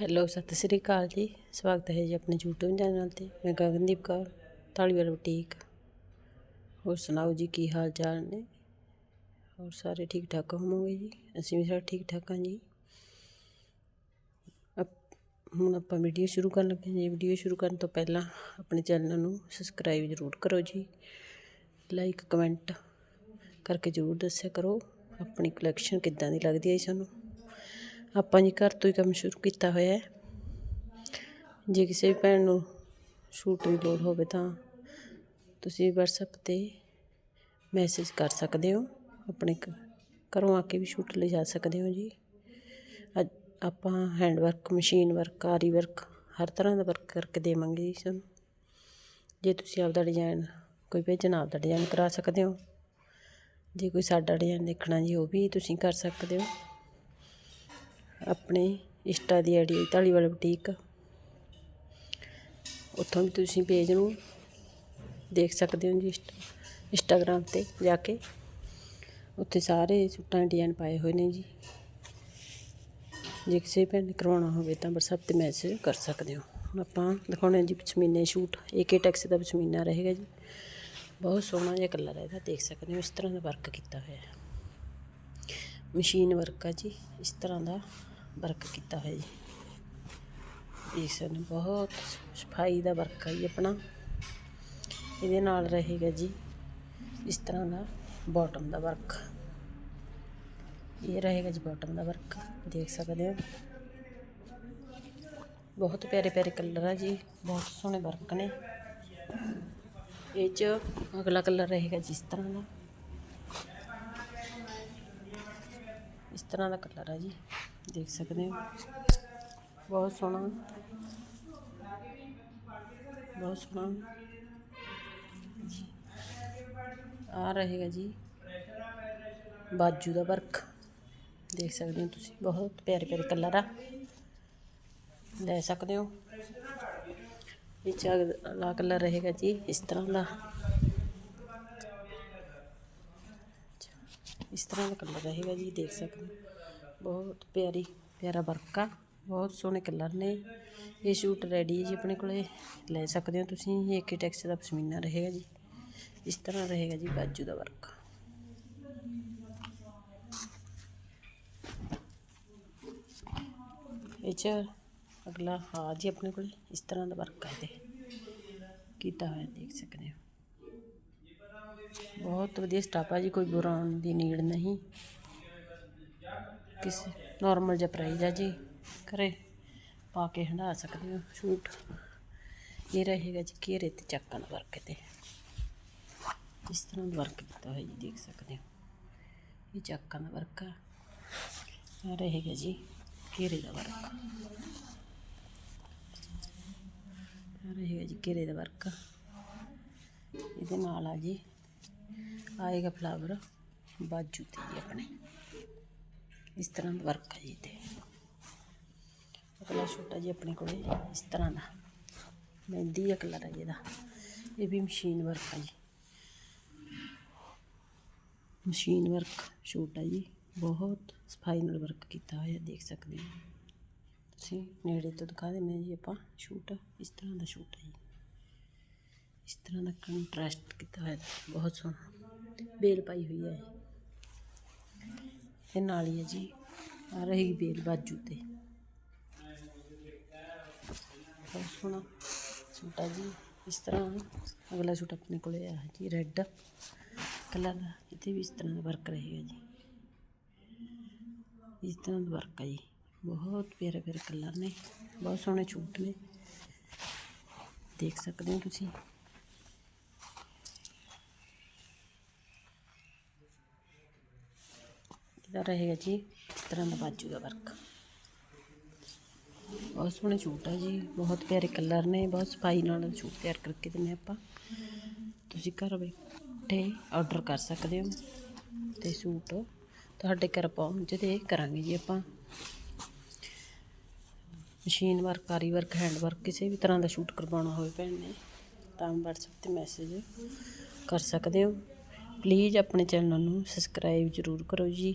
Hello Sat Sri ਅਕਾਲ ਜੀ। ਸਵਾਗਤ ਹੈ ਜੀ ਆਪਣੇ YouTube ਚੈਨਲ ਤੇ। ਮੈਂ ਗਗਨਦੀਪ ਕੌਰ ਢਾਲੀਵਾਲ ਬੁਟੀਕ ਹੋਰ ਸੁਣਾਓ ਜੀ, ਕੀ ਹਾਲ ਚਾਲ ਨੇ? ਹੋਰ ਸਾਰੇ ਠੀਕ ਠਾਕ ਹੋਵੋਗੇ ਜੀ? ਅਸੀਂ ਵੀ ਸਾਰੇ ਠੀਕ ਠਾਕ ਹਾਂ ਜੀ। ਅਪ- ਹੁਣ ਆਪਾਂ ਵੀਡੀਓ ਸ਼ੁਰੂ ਕਰਨ ਲੱਗੇ ਜੀ। ਵੀਡੀਓ ਸ਼ੁਰੂ ਕਰਨ ਤੋਂ ਪਹਿਲਾਂ ਆਪਣੇ ਚੈਨਲ ਨੂੰ ਸਬਸਕ੍ਰਾਈਬ ਜ਼ਰੂਰ ਕਰੋ ਜੀ। ਲਾਈਕ ਕਮੈਂਟ ਕਰਕੇ ਜ਼ਰੂਰ ਦੱਸਿਆ ਕਰੋ। ਆਪਣੀ ਕਲੈਕਸ਼ਨ ਕਿੱਦਾਂ ਦੀ ਲੱਗਦੀ ਹੈ ਜੀ ਸਾਨੂੰ? ਆਪਾਂ ਜੀ ਘਰ ਤੋਂ ਹੀ ਕੰਮ ਸ਼ੁਰੂ ਕੀਤਾ ਹੋਇਆ ਹੈ। ਜੇ ਕਿਸੇ ਵੀ ਭੈਣ ਨੂੰ ਸੂਟ ਦੀ ਲੋੜ ਹੋਵੇ ਤਾਂ ਤੁਸੀਂ WhatsApp ਤੇ ਮੈਸੇਜ ਕਰ ਸਕਦੇ ਹੋ। ਆਪਣੇ ਘਰੋਂ ਆ ਕੇ ਵੀ ਸੂਟ ਲੈ ਜਾ ਸਕਦੇ ਹੋ ਜੀ। ਅੱਜ ਆਪਾਂ hand work machine work aari work ਹਰ ਤਰ੍ਹਾਂ ਦਾ ਵਰਕ ਕਰਕੇ ਦੇਵਾਂਗੇ ਜੀ ਤੁਹਾਨੂੰ। ਜੇ ਤੁਸੀਂ ਆਪਦਾ ਡਿਜ਼ਾਈਨ ਕੋਈ ਭੇਜਣਾ, ਆਪਦਾ ਡਿਜ਼ਾਈਨ ਕਰਾ ਸਕਦੇ ਹੋ। ਜੇ ਕੋਈ ਸਾਡਾ ਡਿਜ਼ਾਈਨ ਦੇਖਣਾ ਜੀ, ਉਹ ਵੀ ਤੁਸੀਂ ਕਰ ਸਕਦੇ ਹੋ। ਆਪਣੇ ਇੰਸਟਾ ਦੀ ਆਈਡੀ ਢਾਲੀਵਾਲ ਬੁਟੀਕ। ਉੱਥੋਂ ਵੀ ਤੁਸੀਂ ਪੇਜ ਨੂੰ ਦੇਖ ਸਕਦੇ ਹੋ ਜੀ ਇੰਸਟਾ- ਇੰਸਟਾਗ੍ਰਾਮ ਤੇ ਜਾ ਕੇ। ਉੱਥੇ ਸਾਰੇ ਸੂਟਾਂ ਦੇ ਡਿਜ਼ਾਈਨ ਪਾਏ ਹੋਏ ਨੇ ਜੀ। ਜੇ ਕਿਸੇ ਭੈਣ ਨੇ ਕਰਵਾਉਣਾ ਹੋਵੇ ਤਾਂ WhatsApp ਤੇ ਮੈਸੇਜ ਕਰ ਸਕਦੇ ਹੋ। ਹੁਣ ਆਪਾਂ ਦਿਖਾਉਣੇ ਜੀ ਪਸ਼ਮੀਨੇ ਸ਼ੂਟ ਏਕੇ ਟੈਕਸ ਦਾ ਪਸ਼ਮੀਨਾ ਰਹੇਗਾ ਜੀ। ਬਹੁਤ ਸੋਹਣਾ ਜਿਹਾ ਕਲਰ ਹੈ ਇਹਦਾ, ਦੇਖ ਸਕਦੇ ਹੋ, ਇਸ ਤਰ੍ਹਾਂ ਦਾ ਵਰਕ ਕੀਤਾ ਹੋਇਆ ਹੈ। ਮਸ਼ੀਨ ਵਰਕ ਆ ਜੀ, ਇਸ ਤਰ੍ਹਾਂ ਦਾ ਵਰਕ ਕੀਤਾ ਹੋਇਆ ਜੀ। ਇਸ ਸਕਦੇ ਬਹੁਤ ਸਫ਼ਾਈ ਦਾ ਵਰਕ ਆ ਜੀ ਆਪਣਾ। ਇਹਦੇ ਨਾਲ ਰਹੇਗਾ ਜੀ, ਇਸ ਤਰ੍ਹਾਂ ਦਾ ਬਾਟਮ ਦਾ ਵਰਕ ਇਹ ਰਹੇਗਾ ਜੀ ਬਾਟਮ ਦਾ ਵਰਕ ਦੇਖ ਸਕਦੇ ਹੋ। ਬਹੁਤ ਪਿਆਰੇ ਪਿਆਰੇ ਕਲਰ ਆ ਜੀ, ਬਹੁਤ ਸੋਹਣੇ ਵਰਕ ਨੇ। ਇਹ ਚ ਅਗਲਾ ਕਲਰ ਰਹੇਗਾ ਜਿਸ ਤਰ੍ਹਾਂ ਦਾ। ਇਸ ਤਰ੍ਹਾਂ ਦਾ ਕਲਰ ਆ ਜੀ। ਦੇਖ ਸਕਦੇ ਹੋ। ਬਹੁਤ ਸੋਹਣਾ। ਬਹੁਤ ਸੋਹਣਾ। ਆ ਰਹੇਗਾ ਜੀ। ਬਾਜੂ ਦਾ ਵਰਕ। ਦੇਖ ਸਕਦੇ ਹੋ ਤੁਸੀਂ। ਬਹੁਤ ਪਿਆਰੇ ਪਿਆਰੇ ਕਲਰ ਆ। ਲੈ ਸਕਦੇ ਹੋ। ਇਹ ਚ ਕਲਰ ਰਹੇਗਾ ਜੀ। ਇਸ ਤਰ੍ਹਾਂ ਦਾ। ਇਸ ਤਰ੍ਹਾਂ ਦਾ ਕਲਰ ਰਹੇਗਾ ਜੀ, ਦੇਖ ਸਕਦੇ ਹੋ। ਬਹੁਤ ਪਿਆਰੀ, ਪਿਆਰਾ ਵਰਕ ਆ। ਬਹੁਤ ਸੋਹਣੇ ਕਲਰ ਨੇ। ਇਹ ਸ਼ੂਟ ਰੈਡੀ ਹੈ ਜੀ ਆਪਣੇ ਕੋਲੇ। ਲੈ ਸਕਦੇ ਹੋ ਤੁਸੀਂ। ਇਹ ਇੱਕ ਟੈਕਸ ਦਾ ਪਸ਼ਮੀਨਾ ਰਹੇਗਾ ਜੀ। ਇਸ ਤਰ੍ਹਾਂ ਰਹੇਗਾ ਜੀ ਬਾਜੂ ਦਾ ਵਰਕ ਇਹ ਚ ਅਗਲਾ ਹਾਂ ਜੀ ਆਪਣੇ ਕੋਲ। ਇਸ ਤਰ੍ਹਾਂ ਦਾ ਵਰਕ ਹੈ ਤੇ ਕੀਤਾ ਹੋਇਆ, ਦੇਖ ਸਕਦੇ ਹੋ। ਬਹੁਤ ਵਧੀਆ ਸਟਾਫ ਆ ਜੀ, ਕੋਈ ਬੁਰਾਉਣ ਦੀ ਨੀਡ ਨਹੀਂ। ਕਿਸੇ ਨਾਰਮਲ ਜਿਹਾ ਪ੍ਰਾਈਜ਼ ਆ ਜੀ, ਘਰੇ ਪਾ ਕੇ ਹੰਢਾ ਸਕਦੇ ਹੋ ਸ਼ੂਟ। ਇਹ ਰਹੇਗਾ ਜੀ ਘੇਰੇ ਤੇ ਚੱਕਾਂ ਦਾ ਵਰਕ ਤੇ। ਇਸ ਤਰ੍ਹਾਂ ਦਾ ਵਰਕ ਕੀਤਾ ਹੋਇਆ ਜੀ, ਦੇਖ ਸਕਦੇ ਹੋ। ਇਹ ਚੱਕਾਂ ਦਾ ਵਰਕ ਆ। ਇਹ ਰਹੇਗਾ ਜੀ ਘੇਰੇ ਦਾ ਵਰਕ ਇਹ ਰਹੇਗਾ ਜੀ ਘੇਰੇ ਦਾ ਵਰਕ ਇਹਦੇ ਨਾਲ ਆ ਜੀ ਆਏਗਾ ਫਲਾਵਰ ਬਾਜੂ ਤੇ ਜੀ ਆਪਣੇ। ਇਸ ਤਰ੍ਹਾਂ ਦਾ ਵਰਕ ਹੈ ਜੀ ਤੇ। ਅਗਲਾ ਛੋਟਾ ਜੀ ਆਪਣੇ ਕੋਲੇ ਇਸ ਤਰ੍ਹਾਂ ਦਾ। ਮਹਿੰਦੀ ਦਾ ਕਲਰ ਹੈ ਜਿਹਦਾ ਇਹ ਵੀ ਮਸ਼ੀਨ ਵਰਕ ਹੈ ਜੀ। ਮਸ਼ੀਨ ਵਰਕ ਛੋਟਾ ਜੀ, ਬਹੁਤ ਸਫ਼ਾਈ ਨਾਲ ਵਰਕ ਕੀਤਾ ਹੋਇਆ, ਦੇਖ ਸਕਦੇ ਹੋ। ਤੁਸੀਂ ਨੇੜੇ ਤੋਂ ਦਿਖਾ ਦਿੰਦੇ ਹਾਂ ਜੀ ਆਪਾਂ ਸ਼ੂਟ ਇਸ ਤਰ੍ਹਾਂ ਦਾ ਸ਼ੂਟ ਹੈ ਜੀ। ਇਸ ਤਰ੍ਹਾਂ ਦਾ ਕੰਟਰਾਸਟ ਕੀਤਾ ਹੋਇਆ, ਬਹੁਤ ਸੋਹਣਾ। ਬੇਲ ਪਾਈ ਹੋਈ ਹੈ ਇਹ। ਨਾਲ ਹੀ ਹੈ ਜੀ। ਆ ਰਹੀ ਬੇਲ ਬਾਜੂ ਤੇ। ਬਹੁਤ ਸੋਹਣਾ ਸੂਟ ਹੈ ਜੀ, ਇਸ ਤਰ੍ਹਾਂ ਅਗਲਾ ਸੂਟ ਆਪਣੇ ਕੋਲੇ ਆ ਜੀ ਰੈੱਡ ਕਲਰ ਦਾ। ਇੱਥੇ ਵੀ ਇਸ ਤਰ੍ਹਾਂ ਦਾ ਵਰਕ ਰਹੇਗਾ ਜੀ। ਇਸ ਤਰ੍ਹਾਂ ਦਾ ਵਰਕ ਹੈ ਜੀ। ਬਹੁਤ ਪਿਆਰੇ ਪਿਆਰੇ ਕਲਰ ਨੇ। ਬਹੁਤ ਸੋਹਣੇ ਸੂਟ ਨੇ। ਦੇਖ ਸਕਦੇ ਹੋ ਤੁਸੀਂ। ਇਹਦਾ ਰਹੇਗਾ ਜੀ, ਇਸ ਤਰ੍ਹਾਂ ਦਾ ਬਾਜੂ ਦਾ ਵਰਕ। ਬਹੁਤ ਸੋਹਣੇ ਸੂਟ ਹੈ ਜੀ, ਬਹੁਤ ਪਿਆਰੇ ਕਲਰ ਨੇ, ਬਹੁਤ ਸਫ਼ਾਈ ਨਾਲ ਸੂਟ ਤਿਆਰ ਕਰਕੇ ਦਿੰਦੇ ਆਪਾਂ। ਤੁਸੀਂ ਘਰ ਬੈਠੇ ਆਰਡਰ ਕਰ ਸਕਦੇ ਹੋ ਤੇ ਸੂਟ ਤੁਹਾਡੇ ਘਰ ਪਹੁੰਚਦੇ ਕਰਾਂਗੇ ਜੀ ਆਪਾਂ। ਮਸ਼ੀਨ ਵਰਕ ਕਾਰੀ ਵਰਕ ਹੈਂਡ ਵਰਕ ਕਿਸੇ ਵੀ ਤਰ੍ਹਾਂ ਦਾ ਸ਼ੂਟ ਕਰਵਾਉਣਾ ਹੋਵੇ ਭੈਣ ਨੇ ਤਾਂ WhatsApp ਤੇ ਮੈਸੇਜ ਕਰ ਸਕਦੇ ਹੋ। ਪਲੀਜ਼ ਆਪਣੇ ਚੈਨਲ ਨੂੰ ਸਬਸਕ੍ਰਾਈਬ ਜ਼ਰੂਰ ਕਰੋ ਜੀ।